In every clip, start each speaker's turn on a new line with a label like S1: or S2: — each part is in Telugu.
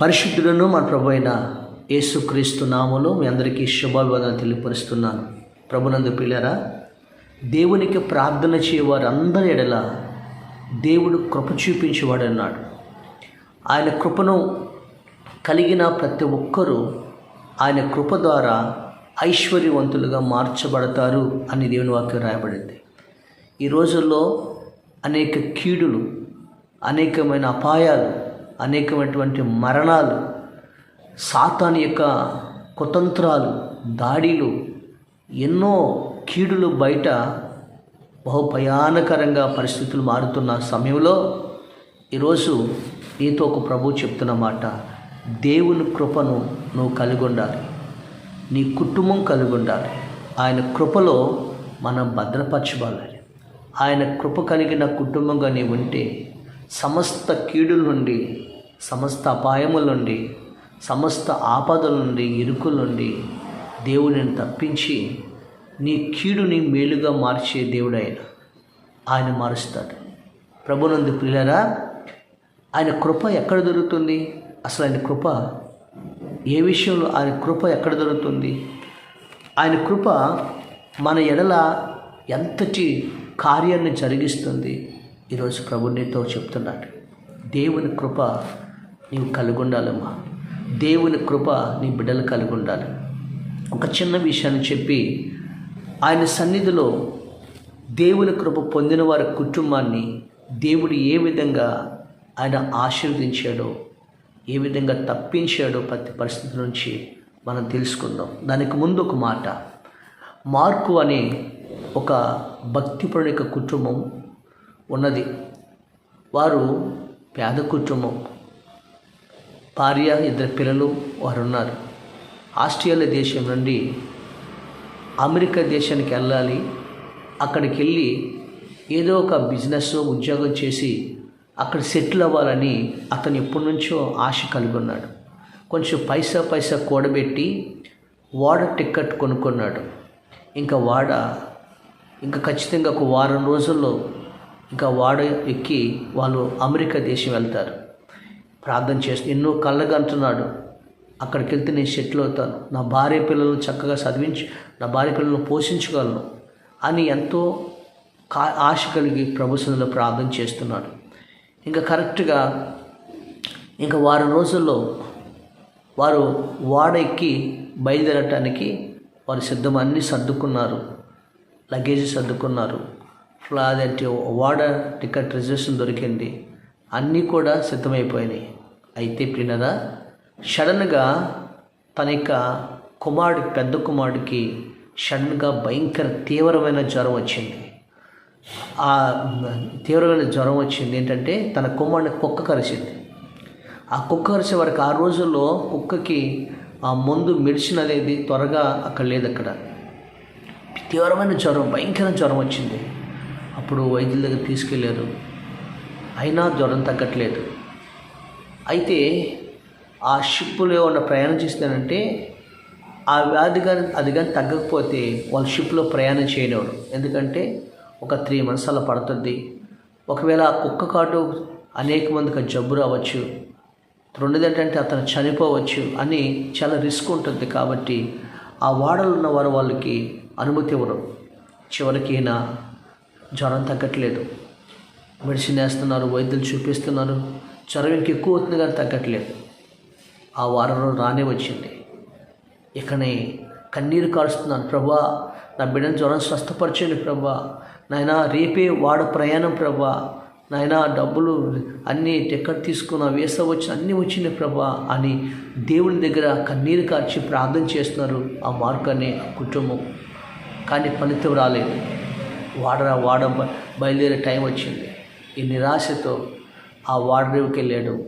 S1: పరిశుద్ధులను మన ప్రభు అయిన యేసుక్రీస్తు నామలో మీ అందరికీ శుభాభివాదాలు తెలియపరుస్తున్నాను. ప్రభునందు పిల్లరా దేవునికి ప్రార్థన చేయవారందరి ఎడల దేవుడు కృప చూపించేవాడన్నాడు. ఆయన కృపను కలిగిన ప్రతి ఒక్కరూ ఆయన కృప ద్వారా ఐశ్వర్యవంతులుగా మార్చబడతారు అని దేవుని వాక్యం రాయబడింది. ఈ రోజుల్లో అనేక కీడులు అనేకమైన అపాయాలు అనేకమైనటువంటి మరణాలు సాతాన్ యొక్క కుతంత్రాలు దాడిలు ఎన్నో కీడులు బయట బహుభయానకరంగా పరిస్థితులు మారుతున్న సమయంలో ఈరోజు నీతో ఒక ప్రభు చెప్తున్న మాట దేవుని కృపను నువ్వు కలిగి ఉండాలి నీ కుటుంబం కలిగి ఉండాలి ఆయన కృపలో మనం భద్రపరచబడాలి. ఆయన కృప కలిగిన కుటుంబంగా నీవు ఉంటే సమస్త కీడుల నుండి సమస్త అపాయముల నుండి సమస్త ఆపదల నుండి ఇరుకుల నుండి దేవుడిని తప్పించి నీ కీడుని మేలుగా మార్చే దేవుడైన ఆయన మారుస్తాడు. ప్రభునందు ప్రియులరా ఆయన కృప ఎక్కడ దొరుకుతుంది? అసలు ఆయన కృప ఏ విషయంలో ఆయన కృప ఎక్కడ దొరుకుతుంది? ఆయన కృప మన ఎడల ఎంతటి కార్యాన్ని జరిగిస్తుంది? ఈరోజు ప్రభు నీతో చెప్తున్నాడు. దేవుని కృప నీవు కలిగి ఉండాలమ్మా దేవుని కృప నీ బిడ్డలు కలిగి ఉండాలి ఒక చిన్న విషయాన్ని చెప్పి ఆయన సన్నిధిలో దేవుని కృప పొందిన వారి కుటుంబాన్ని దేవుడు ఏ విధంగా ఆయన ఆశీర్వదించాడో ఏ విధంగా తప్పించాడో ప్రతి పరిస్థితి నుంచి మనం తెలుసుకుందాం. దానికి ముందు ఒక మాట. మార్కు అనే ఒక భక్తిపరుడి కుటుంబం ఉన్నది. వారు పేద కుటుంబం. భార్య ఇద్దరు పిల్లలు వారు ఉన్నారు ఆస్ట్రేలియా దేశం నుండి అమెరికా దేశానికి వెళ్ళాలి. అక్కడికి వెళ్ళి ఏదో ఒక బిజినెస్ ఉద్యోగం చేసి అక్కడ సెటిల్ అవ్వాలని అతను ఎప్పటి నుంచో ఆశ కలిగి ఉన్నాడు కొంచెం పైసా పైసా కూడబెట్టి వాడ టికెట్ కొనుక్కున్నాడు. ఇంకా వాడ ఇంకా ఖచ్చితంగా ఒక వారం రోజుల్లో ఇంకా వాడ ఎక్కి వాళ్ళు అమెరికా దేశం వెళ్తారు. ప్రార్థన చేస్తూ ఎన్నో కళ్ళకు అంటున్నాడు. అక్కడికి వెళ్తే నేను సెటిల్ అవుతాను. నా భార్య పిల్లలను చక్కగా చదివించి నా భార్య పిల్లలను పోషించగలను అని ఎంతో కా ఆశ కలిగి ప్రభుత్వంలో ప్రార్థన చేస్తున్నాడు. ఇంకా కరెక్ట్గా ఇంకా వారం రోజుల్లో వారు వాడ ఎక్కి బయలుదేరటానికి వారు సిద్ధం అన్నీ సర్దుకున్నారు. లగేజ్ సర్దుకున్నారు. ఫ్లాగ్ వాడ టికెట్ రిజర్వేషన్ దొరికింది. అన్నీ కూడా సిద్ధమైపోయినాయి. అయితే ప్రినరా సడన్గా తన యొక్క కుమారుడు పెద్ద కుమారుడికి సడన్గా భయంకర తీవ్రమైన జ్వరం వచ్చింది. ఆ తీవ్రమైన జ్వరం వచ్చింది ఏంటంటే తన కుమారుడిని కుక్క కరిచింది. ఆ కుక్క కరిచే వరకు ఆ రోజుల్లో కుక్కకి ఆ మందు మెడిసిన్ అనేది త్వరగా అక్కడ లేదు అక్కడ. తీవ్రమైన జ్వరం భయంకర జ్వరం వచ్చింది. అప్పుడు వైద్యుల దగ్గర తీసుకెళ్ళారు అయినా జ్వరం తగ్గట్లేదు. అయితే ఆ షిప్పులో ఉన్న ప్రయాణం చేస్తానంటే ఆ వ్యాధి కానీ అది కానీ తగ్గకపోతే వాళ్ళు షిప్లో ప్రయాణం చేయనివ్వరు. ఎందుకంటే ఒక త్రీ మంత్స్ అలా పడుతుంది. ఒకవేళ ఆ కుక్క కాటు అనేక మందికి జబ్బు రావచ్చు. రెండోది ఏంటంటే అతను చనిపోవచ్చు అని చాలా రిస్క్ ఉంటుంది కాబట్టి ఆ వాడలు ఉన్న వారు వాళ్ళకి అనుమతి ఇవ్వరు. చివరికి జ్వరం తగ్గట్లేదు. మెడిసిన్ వేస్తున్నారు వైద్యులు చూపిస్తున్నారు. జ్వరం ఇంకెక్కువ అవుతుంది కానీ తగ్గట్లేదు. ఆ వారంలో రానే వచ్చింది. ఇకనే కన్నీరు కారుస్తున్నాను ప్రభా. నా బిడ్డను జ్వరం స్వస్థపరచండి ప్రభా. నాయన రేపే వాడ ప్రయాణం ప్రభా. నాయన డబ్బులు అన్నీ టికెట్ తీసుకున్న వేస వచ్చి అన్నీ వచ్చినాయి ప్రభా అని దేవుని దగ్గర కన్నీరు కార్చి ప్రార్థన చేస్తున్నారు ఆ మార్గాన్ని ఆ కుటుంబం. కానీ ఫలితం రాలేదు. వాడ వాడ బయలుదేరే టైం వచ్చింది. ఈ నిరాశతో ఆ వాడరేవుకి వెళ్ళాడు.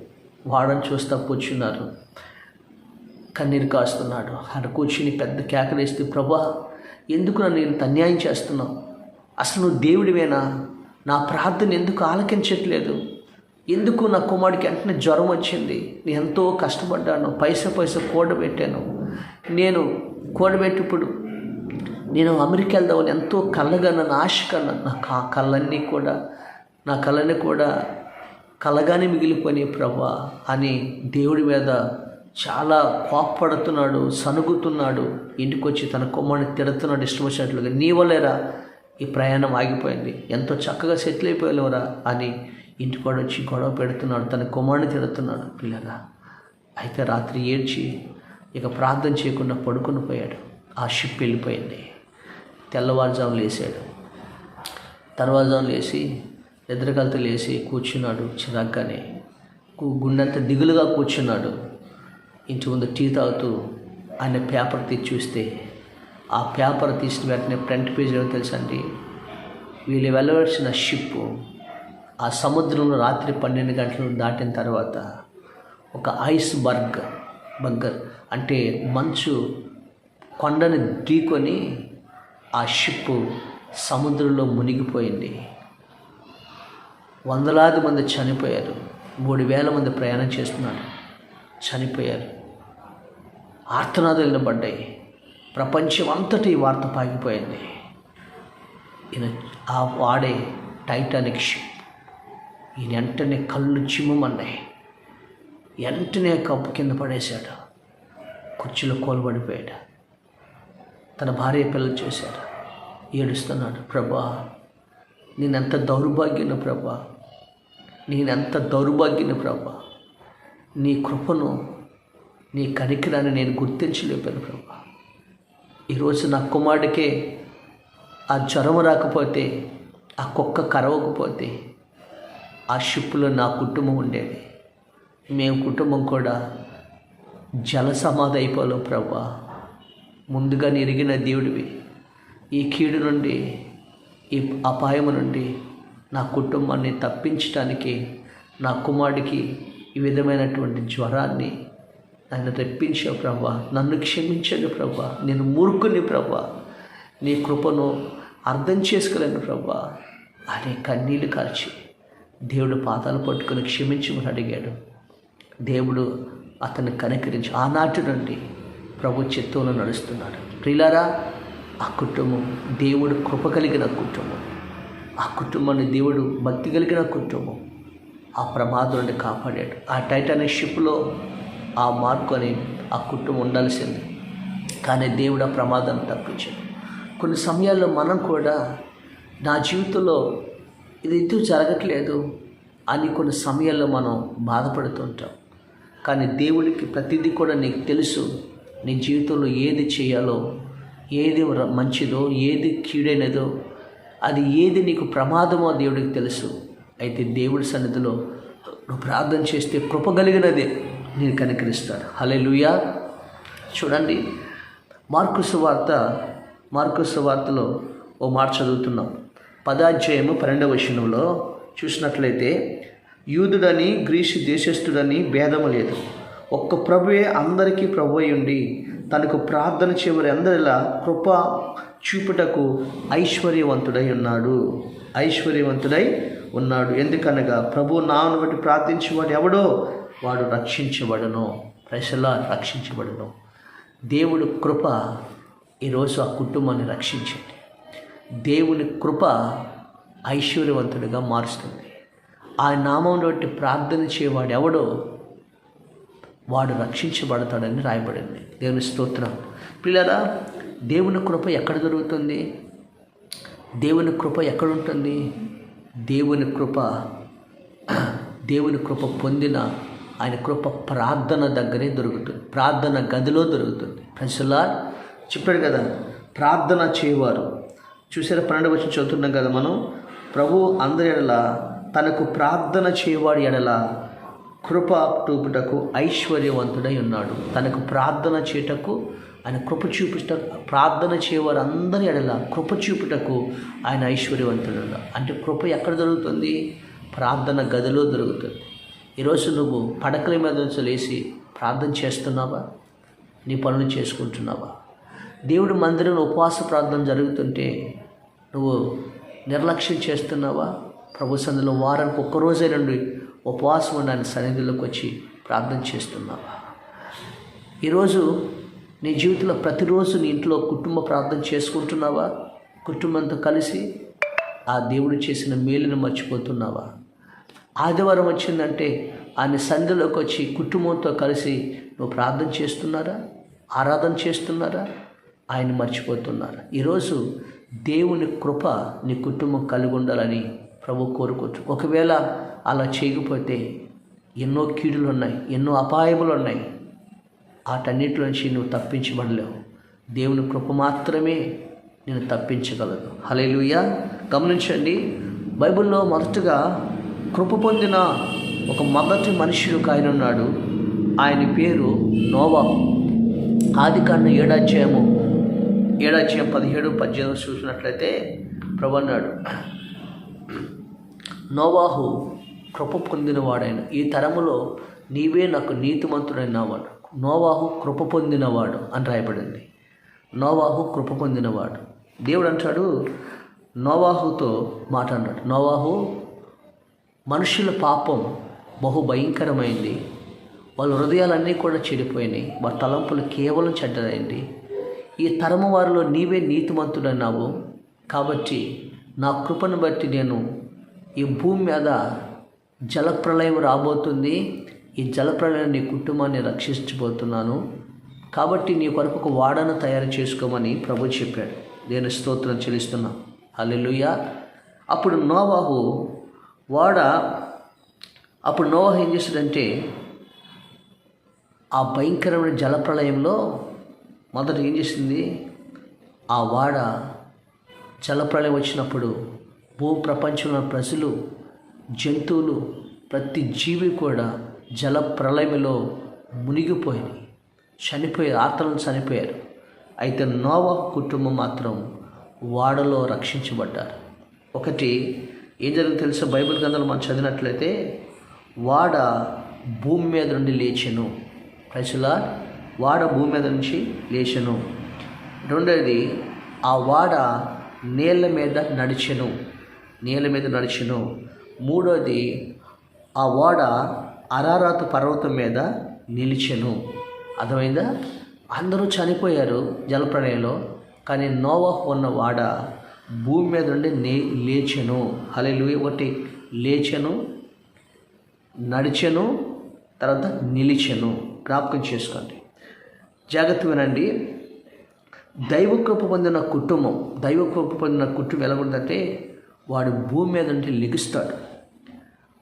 S1: వాడని చూస్తా కూర్చున్నారు. కన్నీరు కాస్తున్నాడు. అక్కడ కూర్చుని పెద్ద కేకరేస్తే ప్రభా ఎందుకు నన్ను ఇంత అన్యాయం చేస్తున్నావు? అసలు నువ్వు దేవుడివేనా? నా ప్రార్థన ఎందుకు ఆలకించట్లేదు? ఎందుకు నా కుమారుడికి వెంటనే జ్వరం వచ్చింది? నేను ఎంతో కష్టపడ్డాను. పైసా పైసా కూడబెట్టాను. నేను కూడబెట్టి ఇప్పుడు నేను అమెరికా వెళ్దామని ఎంతో కళ్ళగా నన్ను ఆశ కన్నా నాకు ఆ కళ్ళన్నీ కూడా నా కళని కూడా కలగానే మిగిలిపోయి ప్రభా అని దేవుడి మీద చాలా కోప్పడుతున్నాడు సనుగుతున్నాడు. ఇంటికి వచ్చి తన కొమ్మని తిడుతున్నాడు ఇష్టం వచ్చినట్లుగా. నీ వల్లేరా? ఈ ప్రయాణం ఆగిపోయింది. ఎంతో చక్కగా సెటిల్ అయిపోయేవారా అని ఇంటికి కూడా వచ్చి గొడవ పెడుతున్నాడు తన కుమారుని తిడుతున్నాడు. పిల్లగా అయితే రాత్రి ఏడ్చి ఇక ప్రార్థన చేయకుండా పడుకుని పోయాడు. ఆ షిప్ వెళ్ళిపోయింది. తెల్లవారుజాము వేసాడు తెల్లవారుజాము లేచి నిద్రకలతో లేచి కూర్చున్నాడు చిరాగ్గానే. గుండెంత దిగులుగా కూర్చున్నాడు. ఇంటి ముందు టీ తాగుతూ ఆయన పేపర్ తీసి చూస్తే ఆ పేపర్ తీసిన వెంటనే ఫ్రంట్ పేజ్ తెలుసండి వీళ్ళు వెళ్ళవలసిన షిప్ ఆ సముద్రంలో రాత్రి పన్నెండు గంటలు దాటిన తర్వాత ఒక ఐస్ బర్గ్ బర్గర్ అంటే మంచు కొండని ఢీకొని ఆ షిప్ సముద్రంలో మునిగిపోయింది. వందలాది మంది చనిపోయారు. మూడు వేల మంది ప్రయాణం చేస్తున్నారు. చనిపోయారు. ఆర్తనాదాలు పడ్డాయి ప్రపంచం అంతటి ఈ వార్త పాగిపోయింది. ఈయన ఆ వాడే టైటానిక్ షిప్. ఈయన వెంటనే కళ్ళు చిమ్మన్నాయి వెంటనే కప్పు కింద పడేశాడు. కుర్చీలో కోల్పడిపోయాడు తన భార్య పిల్లలు చేశాడు ఏడుస్తున్నాడు ప్రభా నేనెంత దౌర్భాగ్యను ప్రభా. నేనెంత దౌర్భాగ్యని ప్రభా. నీ కృపను నీ కనికిరాన్ని నేను గుర్తించలేపాను ప్రభా. ఈరోజు నా కుమారుడికే ఆ జ్వరం రాకపోతే ఆ కుక్క కరవకపోతే ఆ షిప్లో నా కుటుంబం ఉండేది. మేము కుటుంబం కూడా జల సమాధి అయిపోలేం ప్రభా. ముందుగా నిరిగిన దేవుడివి. ఈ కీడు నుండి ఈ అపాయము నుండి నా కుటుంబాన్ని తప్పించటానికి నా కుమారుడికి ఈ విధమైనటువంటి జ్వరాన్ని ఆయన తెప్పించావు ప్రభా. నన్ను క్షమించండి ప్రభా. నేను మూర్ఖుని ప్రభా. నీ కృపను అర్థం చేసుకోలేను ప్రభా. అనే కన్నీళ్ళు కార్చి దేవుడు పాతాలు పట్టుకుని క్షమించమని అడిగాడు. దేవుడు అతన్ని కనికరించి ఆనాటి నుండి ప్రభు చిత్తంలో నడుస్తున్నాడు. ప్రిలారా ఆ కుటుంబం దేవుడు కృప కలిగిన కుటుంబం. ఆ కుటుంబాన్ని దేవుడు భక్తి కలిగిన కుటుంబం. ఆ ప్రమాదం నుండి కాపాడాడు. ఆ టైటానిక్ షిప్లో ఆ మార్కు అని ఆ కుటుంబం ఉండాల్సింది. కానీ దేవుడు ఆ ప్రమాదాన్ని తప్పించాడు. కొన్ని సమయాల్లో మనం కూడా నా జీవితంలో ఇది ఎందుకు జరగట్లేదు అని కొన్ని సమయాల్లో మనం బాధపడుతుంటాం. కానీ దేవుడికి ప్రతిదీ కూడా నీకు తెలుసు. నీ జీవితంలో ఏది చేయాలో ఏది మంచిదో ఏది కీడైనదో అది ఏది నీకు ప్రమాదమో దేవుడికి తెలుసు. అయితే దేవుడి సన్నిధిలో నువ్వు ప్రార్థన చేస్తే కృప కలిగినదే నేను కనికరిస్తాడు హలే చూడండి మార్కుసు వార్త మార్కుసు వార్తలో ఓ మాట చదువుతున్నాం. పదాధ్యాయము పన్నెండవ వచనంలో చూసినట్లయితే యూదుడని గ్రీసు దేశస్థుడని భేదము లేదు. ఒక్క ప్రభువే అందరికీ ప్రభు అయి ఉండి తనకు ప్రార్థన చివరి అందరిలా కృప చూపుటకు ఐశ్వర్యవంతుడై ఉన్నాడు. ఐశ్వర్యవంతుడై ఉన్నాడు. ఎందుకనగా ప్రభు నామను బట్టి ప్రార్థించేవాడు ఎవడో? వాడు రక్షించబడను. ప్రజలా రక్షించబడను. దేవుడు కృప ఈరోజు ఆ కుటుంబాన్ని రక్షించింది దేవుని కృప ఐశ్వర్యవంతుడిగా మారుస్తుంది. ఆ నామం బట్టి ప్రార్థన చేయవాడు ఎవడో? వాడు రక్షించబడతాడని రాయబడింది. దేవుని స్తోత్రం. పిల్లరా దేవుని కృప ఎక్కడ దొరుకుతుంది? దేవుని కృప ఎక్కడ ఉంటుంది దేవుని కృప దేవుని కృప పొందిన ఆయన కృప ప్రార్థన దగ్గరే దొరుకుతుంది. ప్రార్థన గదిలో దొరుకుతుంది. ప్రజలా చెప్పాడు కదా ప్రార్థన చేయవారు. చూసారా పన్నెండు వచ్చి చదువుతున్నాం కదా మనం? ప్రభు అందరి ఎడల తనకు ప్రార్థన చేయవాడి ఎడల కృప చూపుటకు ఐశ్వర్యవంతుడై ఉన్నాడు. తనకు ప్రార్థన చేయుటకు ఆయన కృప చూపుట ప్రార్థన చేయవారు అందరి ఎడల కృప చూపుటకు ఆయన ఐశ్వర్యవంతుడు అంటే కృప ఎక్కడ దొరుకుతుంది? ప్రార్థన గదిలో దొరుకుతుంది. ఈరోజు నువ్వు పడకల మీద నుంచి లేచి ప్రార్థన చేస్తున్నావా? నీ పనులు చేసుకుంటున్నావా? దేవుడి మందిరంలో ఉపవాస ప్రార్థన జరుగుతుంటే నువ్వు నిర్లక్ష్యం చేస్తున్నావా? ప్రభు సన్నిధిలో వారానికి ఒక్కరోజే నుండి ఉపవాసం ఉండాలని సన్నిధిలోకి వచ్చి ప్రార్థన చేస్తున్నావా? ఈరోజు నీ జీవితంలో ప్రతిరోజు నీ ఇంట్లో కుటుంబ ప్రార్థన చేసుకుంటున్నావా? కుటుంబంతో కలిసి ఆ దేవుడు చేసిన మేలును మర్చిపోతున్నావా? ఆదివారం వచ్చిందంటే ఆయన సంధిలోకి వచ్చి కుటుంబంతో కలిసి నువ్వు ప్రార్థన చేస్తున్నారా? ఆరాధన చేస్తున్నారా? ఆయన మర్చిపోతున్నారా. ఈరోజు దేవుని కృప నీ కుటుంబం కలిగి ఉండాలని ప్రభు కోరుకోవచ్చు ఒకవేళ అలా చేయకపోతే ఎన్నో కీడులు ఉన్నాయి ఎన్నో అపాయములు ఉన్నాయి. వాటన్నిటి నుంచి నువ్వు తప్పించబడలేవు. దేవుని కృప మాత్రమే నేను తప్పించగలదు. హలేలుయ గమనించండి బైబిల్లో మొదటగా కృప పొందిన ఒక మొదటి మనుషుడు ఆయన ఉన్నాడు. ఆయన పేరు నోవా ఆది కాండ ఏడాధ్యాయము ఏడాధ్యాయం పదిహేడు పద్దెనిమిది చూసినట్లయితే ప్రభన్నాడు నోవాహు కృప పొందినవాడైన ఈ తరములో నీవే నాకు నీతిమంతుడైనావాడు నోవాహు కృప పొందినవాడు అని రాయబడింది. నోవాహు కృప పొందినవాడు. దేవుడు అంటాడు నోవాహుతో మాట అన్నాడు నోవాహు మనుషుల పాపం బహు భయంకరమైంది వాళ్ళ హృదయాలన్నీ కూడా చెడిపోయినాయి. వాళ్ళ తలంపులు కేవలం చెడ్డదైంది. ఈ తరము వారిలో నీవే నీతిమంతుడన్నావు. కాబట్టి నా కృపను బట్టి నేను ఈ భూమి మీద జలప్రలయం రాబోతుంది. ఈ జలప్రలయం నీ కుటుంబాన్ని రక్షించబోతున్నాను. కాబట్టి నీ కొరకు ఒక వాడను తయారు చేసుకోమని ప్రభు చెప్పాడు. నేను స్తోత్రం చెల్లిస్తున్నా. అల్లెలుయ అప్పుడు నోవాహు వాడ అప్పుడు నోవాహు ఏం చేశాడంటే ఆ భయంకరమైన జలప్రలయంలో మొదట ఏం చేసింది? ఆ వాడ జలప్రలయం వచ్చినప్పుడు భూ ప్రపంచంలో ప్రజలు జంతువులు ప్రతి జీవి కూడా జల ప్రళయంలో మునిగిపోయింది చనిపోయి ఆత్మలను చనిపోయారు. అయితే నోవా కుటుంబం మాత్రం వాడలో రక్షించబడ్డారు. ఒకటి ఏం జరిగింది తెలుసా? బైబిల్ గ్రంథాలు మనం చదివినట్లయితే వాడ భూమి మీద నుండి లేచెను. ప్రజలా వాడ భూమి మీద నుంచి లేచెను. రెండవది ఆ వాడ నీళ్ళ మీద నడిచెను. నీళ్ళ మీద నడిచెను. మూడోది ఆ ఓడ అరారాతు పర్వతం మీద నిలిచెను. అర్థమైందా? అందరూ చనిపోయారు జలప్రణయంలో కానీ నోవా ఉన్న వాడ భూమి మీద నుండి నే లేచెను. హలే ఒకటి లేచెను నడిచెను తర్వాత నిలిచెను. జ్ఞాపకం చేసుకోండి. జాగ్రత్త వినండి. దైవ కృప పొందిన కుటుంబం దైవ కృప పొందిన కుటుంబం ఎలా ఉందంటే వాడు భూమి మీద నుండి లెగుస్తాడు.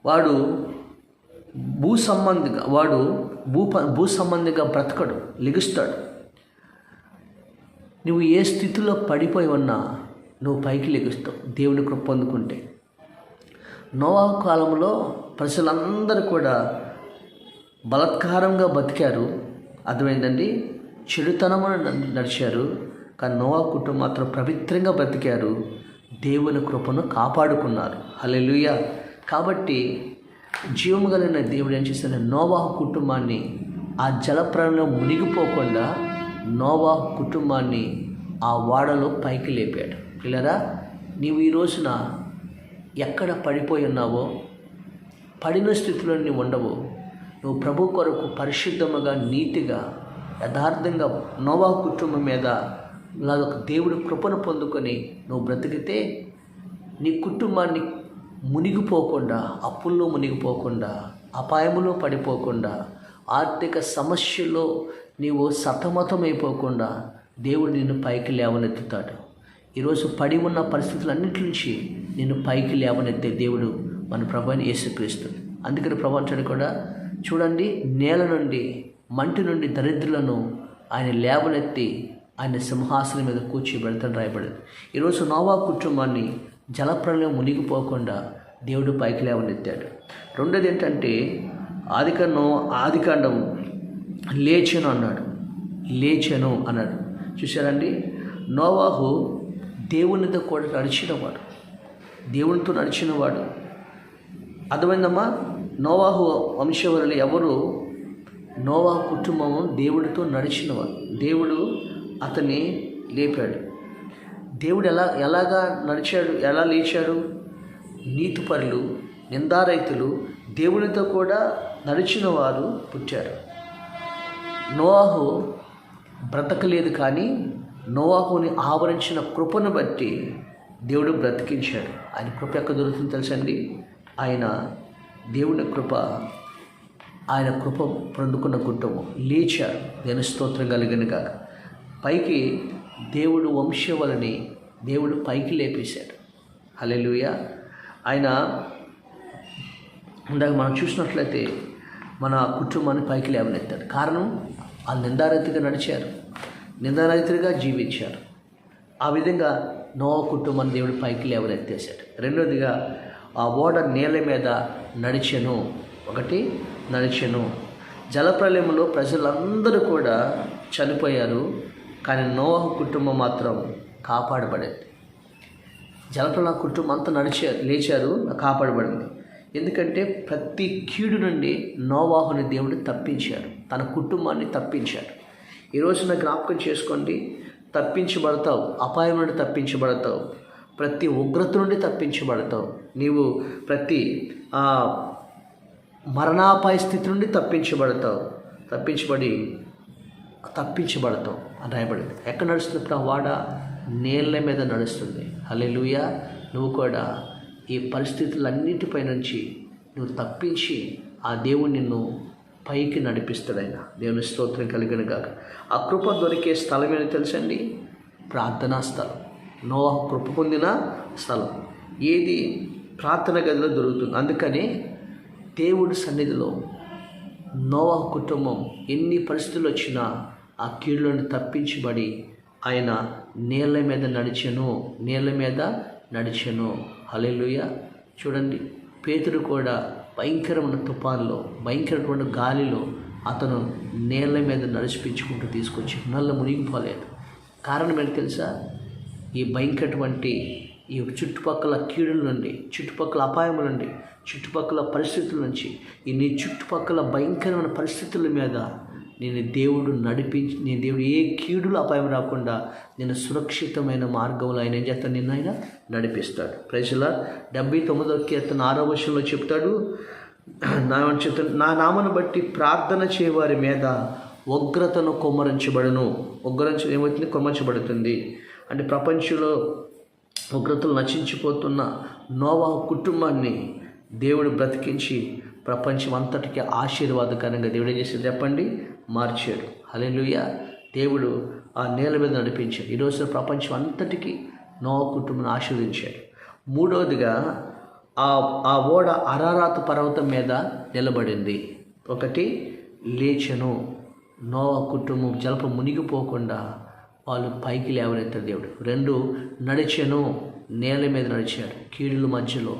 S1: వాడు భూ సంబంధిగా వాడు భూ భూ సంబంధిగా బ్రతకడు లెగుస్తాడు. నువ్వు ఏ స్థితిలో పడిపోయి ఉన్నా నువ్వు పైకి లెగుస్తావు దేవుని కృప పొందుకుంటే. నోవా కాలంలో ప్రజలందరూ కూడా బలత్కారంగా బతికారు. అర్థమైందండి? చెడుతనమును నడిచారు. కానీ నోవా కుటుంబం మాత్రం పవిత్రంగా బ్రతికారు. దేవుని కృపను కాపాడుకున్నారు. హల్లెలూయ. కాబట్టి జీవము కలిగిన దేవుడు ఏం చేశాడు? నోవాహు కుటుంబాన్ని ఆ జలప్రాణంలో మునిగిపోకుండా నోవాహు కుటుంబాన్ని ఆ వాడలో పైకి లేపాడు. పిల్లరా నీవు ఈ రోజున ఎక్కడ పడిపోయి ఉన్నావో పడిన స్థితిలో నీవు ఉండవు నువ్వు ప్రభు కొరకు పరిశుద్ధముగా నీతిగా యథార్థంగా నోవా కుటుంబం మీద నాదొక దేవుడు దేవుడి కృపను పొందుకొని నువ్వు బ్రతికితే నీ కుటుంబాన్ని మునిగిపోకుండా అప్పుల్లో మునిగిపోకుండా అపాయములో పడిపోకుండా ఆర్థిక సమస్యల్లో నీవు సతమతమైపోకుండా దేవుడు నిన్ను పైకి లేవనెత్తుతాడు. ఈరోజు పడి ఉన్న పరిస్థితులన్నింటి నుంచి నిన్ను పైకి లేవనెత్తే దేవుడు మన ప్రభుని యేసుక్రీస్తు. అందుకని ప్రభు కూడా చూడండి నేల నుండి మంటి నుండి దరిద్రులను ఆయన లేవనెత్తి ఆయన సింహాసనం మీద కూర్చోబెడతాను రాయబడింది. ఈరోజు నోవా కుటుంబాన్ని జలప్రలయం మునిగిపోకుండా దేవుడు పైకి లేవనెత్తాడు. రెండోది ఏంటంటే ఆదికాండం ఆదికాండం లేచెను అన్నాడు. లేచెను అన్నాడు. చూశారండి? నోవాహు దేవునితో కూడా నడిచినవాడు. దేవునితో నడిచినవాడు. అర్థమైందమ్మా? నోవాహు వంశవరులు ఎవరు? నోవా కుటుంబము దేవుడితో నడిచినవాడు. దేవుడు అతన్ని లేపాడు. దేవుడు ఎలా ఎలాగా నడిచాడు ఎలా లేచాడు? నీతిపరులు నిందారైతులు దేవునితో కూడా నడిచిన వారు పుట్టారు. నోవాహు బ్రతకలేదు కానీ నోవాహుని ఆవరించిన కృపను బట్టి దేవుడు బ్రతికించాడు. ఆయన కృప ఎక్కడ దొరుకుతుంది తెలుసండి ఆయన దేవుని కృప ఆయన కృప పొందుకున్న కుటుంబం లేచారు. దేని స్తోత్రం కలిగిన కాక పైకి దేవుడు వంశవలని దేవుడు పైకి లేపేశాడు. హలెలుయ ఆయన ఇందాక మనం చూసినట్లయితే మన కుటుంబాన్ని పైకి లేవనెత్తాడు. కారణం వాళ్ళు నిందారహితగా నడిచారు. నిందారహితులుగా జీవించారు. ఆ విధంగా నో కుటుంబాన్ని దేవుడు పైకి లేవనెత్తేశాడు. రెండోదిగా ఆ ఓడ నేల మీద నడిచెను. ఒకటి నడిచెను. జలప్రలయంలో ప్రజలందరూ కూడా చనిపోయారు. కానీ నోవహ కుటుంబం మాత్రం కాపాడబడింది. జలప్రలయ కుటుంబం అంతా నడిచారు లేచారు కాపాడబడింది. ఎందుకంటే ప్రతి కీడు నుండి నోవాహుని దేవుడు తప్పించాడు. తన కుటుంబాన్ని తప్పించాడు. ఈ రోజున జ్ఞాపకం చేసుకోండి తప్పించబడతావు అపాయం నుండి తప్పించబడతావు ప్రతి ఉగ్రత నుండి తప్పించబడతావు నీవు ప్రతి మరణాపాయ స్థితి నుండి తప్పించబడతావు తప్పించబడి తప్పించబడతాం అని రాయబడింది. ఎక్కడ నడుస్తుంది? ఆ వాడ నీళ్ళ మీద నడుస్తుంది. హల్లెలూయ. నువ్వు కూడా ఈ పరిస్థితులన్నిటిపై నుంచి నువ్వు తప్పించి ఆ దేవుడు నిన్ను పైకి నడిపిస్తాడు ఆయన దేవుని స్తోత్రం కలిగిన గాక. ఆ కృప దొరికే స్థలం ఏంటో తెలుసండి? ప్రార్థనా స్థలం. నో కృప పొందిన స్థలం. ఏది ప్రార్థన గదిలో దొరుకుతుంది. అందుకని దేవుడి సన్నిధిలో నోవా కుటుంబం ఎన్ని పరిస్థితులు వచ్చినా ఆ కీడులను తప్పించబడి ఆయన నీళ్ళ మీద నడిచెను నీళ్ళ మీద నడిచెను. హలెలుయ చూడండి పేతుడు కూడా భయంకరమైన తుఫాన్లో భయంకరమైన గాలిలో అతను నీళ్ళ మీద నడిచిపించుకుంటూ తీసుకొచ్చి నల్ల మునిగిపోలేదు. కారణం ఏంటి తెలుసా? ఈ భయంకరటువంటి ఈ చుట్టుపక్కల కీడుల నుండి చుట్టుపక్కల అపాయముల నుండి చుట్టుపక్కల పరిస్థితుల నుంచి ఈ నీ చుట్టుపక్కల భయంకరమైన పరిస్థితుల మీద నేను దేవుడు నడిపించి నీ దేవుడు ఏ కీడులు అపాయం రాకుండా నేను సురక్షితమైన మార్గంలో ఆయన ఏం చేస్తాను నిన్న ఆయన నడిపిస్తాడు. ప్రజల డెబ్బై తొమ్మిదో కీర్తన ఆరో వర్షంలో చెప్తాడు నా చెప్తాను నా నామను బట్టి ప్రార్థన చేయవారి మీద ఉగ్రతను కొమ్మరించబడను. ఉగ్రంచ ఏమవుతుంది? కొమ్మరించబడుతుంది. అంటే ప్రపంచంలో ఉగ్రతలు నశించిపోతున్న నోవా కుటుంబాన్ని దేవుడు బ్రతికించి ప్రపంచం అంతటికి ఆశీర్వాదకరంగా దేవుడు ఏం చేశాడు చెప్పండి? మార్చాడు. హలెలుయ దేవుడు ఆ నేల మీద నడిపించాడు. ఈరోజు ప్రపంచం అంతటికి నోవా కుటుంబాన్ని ఆశీర్వదించాడు. మూడవదిగా ఆ ఆ ఓడ అరారాత్ పర్వతం మీద నిలబడింది. ఒకటి లేచను. నోవా కుటుంబం జలప మునిగిపోకుండా వాళ్ళు పైకి లేవనెత్తారు దేవుడు. రెండు నడిచెను నేల మీద నడిచారు. కీడుల మధ్యలో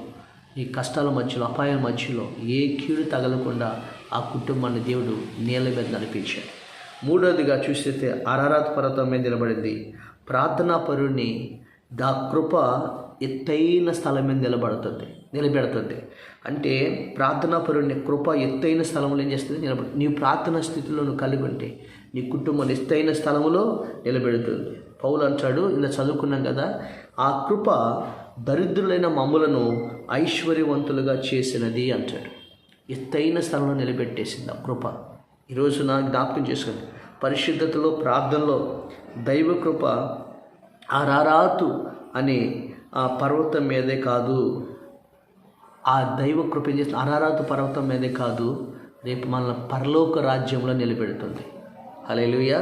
S1: ఈ కష్టాల మధ్యలో అపాయాల మధ్యలో ఏ కీడు తగలకుండా ఆ కుటుంబాన్ని దేవుడు నేల మీద నడిపించాడు. మూడవదిగా చూస్తే అరారాత్ పర్వతం మీద నిలబడింది. ప్రార్థనా పరుడిని దా కృప ఎత్తైన స్థలం మీద నిలబడుతుంది నిలబెడుతుంది. అంటే ప్రార్థనా పరుడిని కృప ఎత్తైన స్థలంలో ఏం చేస్తుంది? నిలబడు నీ ప్రార్థనా స్థితిలో నువ్వు కలిగి ఉంటే నీ కుటుంబం నిస్తైన స్థలములో నిలబెడుతుంది. పౌలు అంటాడు ఇలా చదువుకున్నాం కదా ఆ కృప దరిద్రులైన మమ్ములను ఐశ్వర్యవంతులుగా చేసినది అంటాడు. ఎత్తైన స్థలంలో నిలబెట్టేసింది ఆ కృప. ఈరోజు నా జ్ఞాపకం చేసుకుంది పరిశుద్ధతలో ప్రార్థనలో దైవ కృప ఆ రారాతు అనే ఆ పర్వతం మీదే కాదు. ఆ దైవ కృప ఏం చేస్తుంది? అరారాతు పర్వతం మీదే కాదు. రేపు మన పరలోక రాజ్యంలో నిలబెడుతుంది. హల్లెలూయ.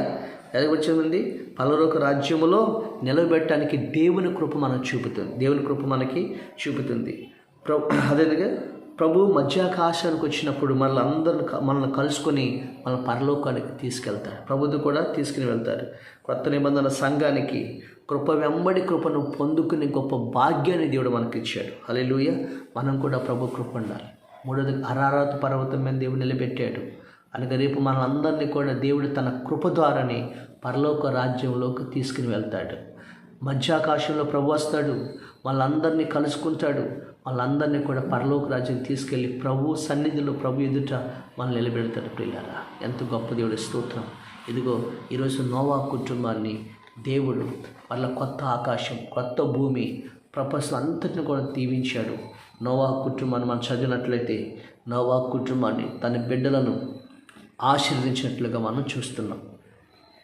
S1: ఎలాగ వచ్చిందండి పరలోక రాజ్యములో నిలబెట్టడానికి దేవుని కృప మనకు చూపుతుంది. దేవుని కృప మనకి చూపుతుంది. ప్ర అదేవిధంగా ప్రభు మధ్యాకాశానికి వచ్చినప్పుడు మనల్ని అందరిని మనల్ని కలుసుకొని మన పరలోకానికి తీసుకెళ్తారు ప్రభుత్వం కూడా తీసుకుని వెళ్తారు కొత్త నిబంధన సంఘానికి కృప వెంబడి కృపను పొందుకునే గొప్ప భాగ్యాన్ని దేవుడు మనకి ఇచ్చాడు అలెలుయ మనం కూడా ప్రభు కృప ఉండాలి మూడోది అరారాతు పర్వతం మీద దేవుడు నిలబెట్టాడు. అనగా రేపు మనందరినీ కూడా దేవుడు తన కృప ద్వారానే పరలోక రాజ్యంలోకి తీసుకుని వెళ్తాడు. మధ్యాకాశంలో ప్రభు వస్తాడు. వాళ్ళందరినీ కలుసుకుంటాడు. వాళ్ళందరినీ కూడా పరలోక రాజ్యం తీసుకెళ్ళి ప్రభు సన్నిధిలో ప్రభు ఎదుట మనల్ని నిలబెడతాడు ప్రియారా ఎంత గొప్ప దేవుడి స్తోత్రం. ఇదిగో ఈరోజు నోవా కుటుంబాన్ని దేవుడు వాళ్ళ కొత్త ఆకాశం కొత్త భూమి ప్రపంచం అంతటిని కూడా దీవించాడు. నోవా కుటుంబాన్ని మనం చదివినట్లయితే నోవా కుటుంబాన్ని తన బిడ్డలను ఆశీర్వదించినట్లుగా మనం చూస్తున్నాం.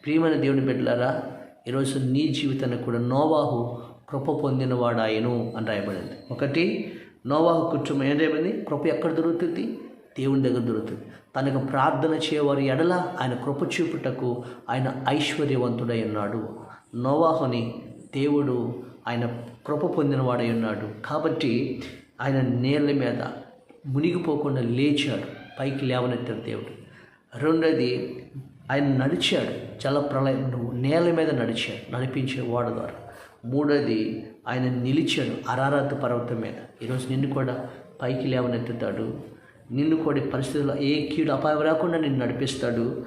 S1: ప్రియమైన దేవుని బిడ్డలారా ఈరోజు నీ జీవితాన్ని కూడా నోవాహు కృప పొందినవాడాయను అని రాయబడింది. ఒకటి నోవాహు కుటుంబం రాయబడింది? కృప ఎక్కడ దొరుకుతుంది? దేవుని దగ్గర దొరుకుతుంది. తనకు ప్రార్థన చేయవారి ఎడల ఆయన కృప చూపుటకు ఆయన ఐశ్వర్యవంతుడై ఉన్నాడు. నోవాహుని దేవుడు ఆయన కృప పొందినవాడై ఉన్నాడు. కాబట్టి ఆయన నేల మీద మునిగిపోకుండా లేచాడు. పైకి లేవనెత్తాడు దేవుడు. రెండోది ఆయన నడిచాడు. జల ప్రళయం నేల మీద నడిచాడు నడిపించే వాడు ద్వారా మూడోది ఆయన నిలిచాడు అరారాత్ పర్వతం మీద. ఈరోజు నిన్ను కూడా పైకి లేవనెత్తుతాడు. నిన్ను కూడా పరిస్థితుల్లో ఏ కీడు అపాయం రాకుండా నిన్ను నడిపిస్తాడు.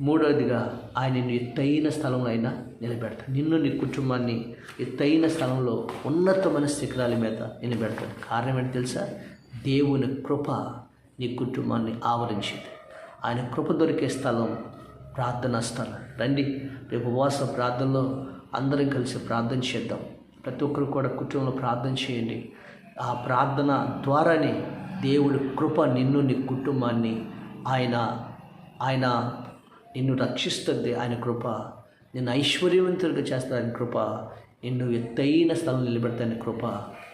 S1: మూడవదిగా ఆయన నిన్ను ఎత్తైన స్థలంలో అయినా నిలబెడతాడు. నిన్ను నీ కుటుంబాన్ని ఎత్తైన స్థలంలో ఉన్నతమైన శిఖరాల మీద నిలబెడతాడు. కారణం ఏంటి తెలుసా? దేవుని కృప నీ కుటుంబాన్ని ఆవరించింది. ఆయన కృప దొరికే స్థలం ప్రార్థన స్థలం. రండి రేపు ఉపవాస ప్రార్థనలో అందరం కలిసి ప్రార్థన చేద్దాం. ప్రతి ఒక్కరు కూడా కుటుంబంలో ప్రార్థన చేయండి. ఆ ప్రార్థన ద్వారానే దేవుడి కృప నిన్ను నీ కుటుంబాన్ని ఆయన ఆయన నిన్ను రక్షిస్తుంది. ఆయన కృప నిన్ను ఐశ్వర్యవంతులుగా చేస్తుంది. ఆయన కృప నిన్ను ఎత్తైన స్థలం నిలబెడతాయని కృప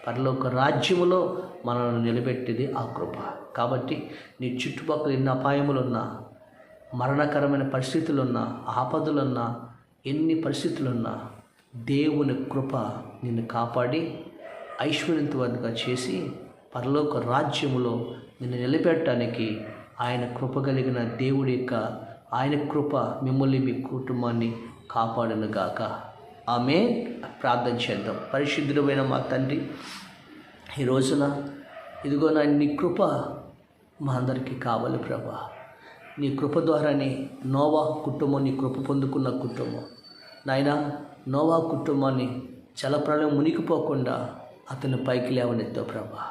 S1: పరలోక రాజ్యములో మనల్ని నిలబెట్టేది ఆ కృప. కాబట్టి నీ చుట్టుపక్కల ఎన్ని అపాయములున్నా మరణకరమైన పరిస్థితులున్నా ఆపదలున్నా ఎన్ని పరిస్థితులున్నా దేవుని కృప నిన్ను కాపాడి ఐశ్వర్యవంతుగా చేసి పరలోక రాజ్యములో నిన్ను నిలబెట్టడానికి ఆయన కృప కలిగిన దేవుడి యొక్క ఆయన కృప మిమ్మల్ని మీ కుటుంబాన్ని కాపాడను గాక. ఆమె ప్రార్థన చేద్దాం. పరిశుద్ధుడమైన మా తండ్రి ఈ రోజున ఇదిగో నా నీ కృప మా అందరికీ కావాలి ప్రభా. నీ కృప ద్వారానే నోవా కుటుంబం నీ కృప పొందుకున్న కుటుంబం. నాయన నోవా కుటుంబాన్ని జలప్రలయం మునిగిపోకుండా అతను పైకి లేవనెత్తావు ప్రభా.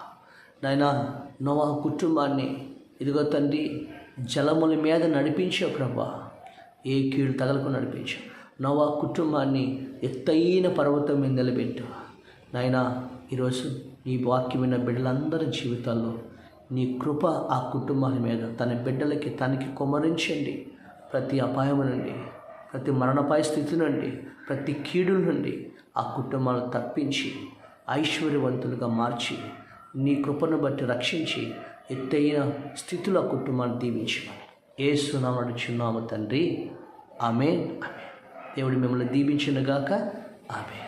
S1: నాయన నోవా కుటుంబాన్ని ఇదిగో తండ్రి జలముల మీద నడిపించావు ప్రభా. ఏ కీడు తగలకు నడిపించావు నోవా కుటుంబాన్ని ఎత్తైన పర్వతం మీద నిలబెట్టు. నాయన ఈరోజు నీ వాక్యం బిడ్డలందరి జీవితాల్లో నీ కృప ఆ కుటుంబాల మీద తన బిడ్డలకి తనకి కుమరించండి. ప్రతి అపాయం నుండి ప్రతి మరణపాయ స్థితి నుండి ప్రతి కీడు నుండి ఆ కుటుంబాలను తప్పించి ఐశ్వర్యవంతులుగా మార్చి నీ కృపను బట్టి రక్షించి ఎత్తైన స్థితిలో ఆ కుటుంబాన్ని దీవించమని. ఏసునామడు నడుచున్నాము తండ్రి. ఆమె ఆమె దేవుడు మిమ్మల్ని దీవించినగాక. ఆమె